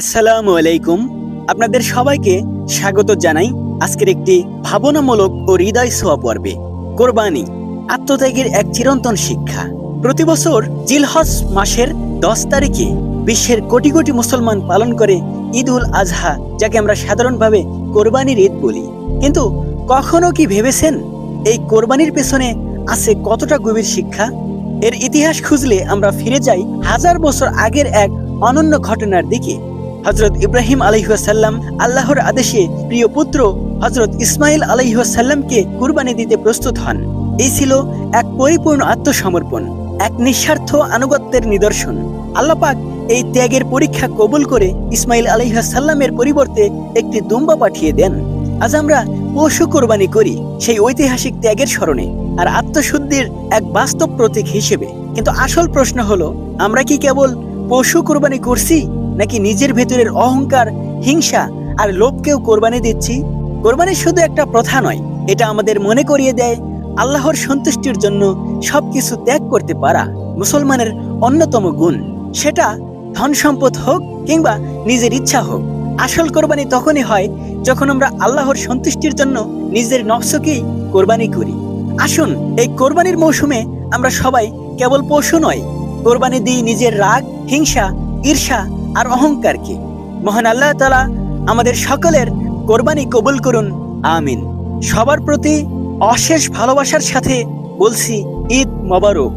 আসসালামু আলাইকুম। আপনাদের সবাইকে স্বাগত জানাই আজকের একটি ভাবনামূলক ও হৃদয় ছোঁয়া পর্বে, কোরবানি, আত্মত্যাগের এক চিরন্তন শিক্ষা। প্রতি বছর জিলহজ মাসের দশ তারিখে বিশ্বের কোটি কোটি মুসলমান পালন করে ঈদ উল আজহা, যাকে আমরা সাধারণভাবে কোরবানির ঈদ বলি। কিন্তু কখনো কি ভেবেছেন এই কোরবানির পেছনে আছে কতটা গভীর শিক্ষা? এর ইতিহাস খুঁজলে আমরা ফিরে যাই হাজার বছর আগের এক অনন্য ঘটনার দিকে। হজরত ইব্রাহিম আলহিহাসাল্লাম আল্লাহর আদেশে প্রিয় পুত্র হজরত ইসমাইল আলহিহাসাল্লামকে কুরবানি দিতে প্রস্তুত হন। এই ছিল এক পরিপূর্ণ আত্মসমর্পণ, এক নিঃস্বার্থ আনুগত্যের নিদর্শন। আল্লাপাক এই ত্যাগের পরীক্ষা কবুল করে ইসমাইল আলহিহাসাল্লামের পরিবর্তে একটি দুম্বা পাঠিয়ে দেন। আজ আমরা পশু কোরবানি করি সেই ঐতিহাসিক ত্যাগের স্মরণে আর আত্মশুদ্ধির এক বাস্তব প্রতীক হিসেবে। কিন্তু আসল প্রশ্ন হলো, আমরা কি কেবল পশু কোরবানি করছি নাকি নিজের ভেতরের অহংকার, হিংসা আর লোভকেও কোরবানি দিচ্ছি? কোরবানি শুধু একটা প্রথা নয়, এটা আমাদের মনে করিয়ে দেয় আল্লাহর সন্তুষ্টির জন্য সবকিছু ত্যাগ করতে পারা মুসলমানের অন্যতম গুণ। সেটা ধন সম্পদ হোক কিংবা নিজের ইচ্ছা হোক, আসল কোরবানি তখনই হয় যখন আমরা আল্লাহর সন্তুষ্টির জন্য নিজের নফসকেই কোরবানি করি। আসুন, এই কোরবানির মৌসুমে আমরা সবাই কেবল পশু নয়, কোরবানি দিই নিজের রাগ, হিংসা, ঈর্ষা আর অহংকারকে মহান আল্লাহ তালা আমাদের সকলের কোরবানি কবুল করুন, আমিন। সবার প্রতি অশেষ ভালোবাসার সাথে বলছি ঈদ মোবারক।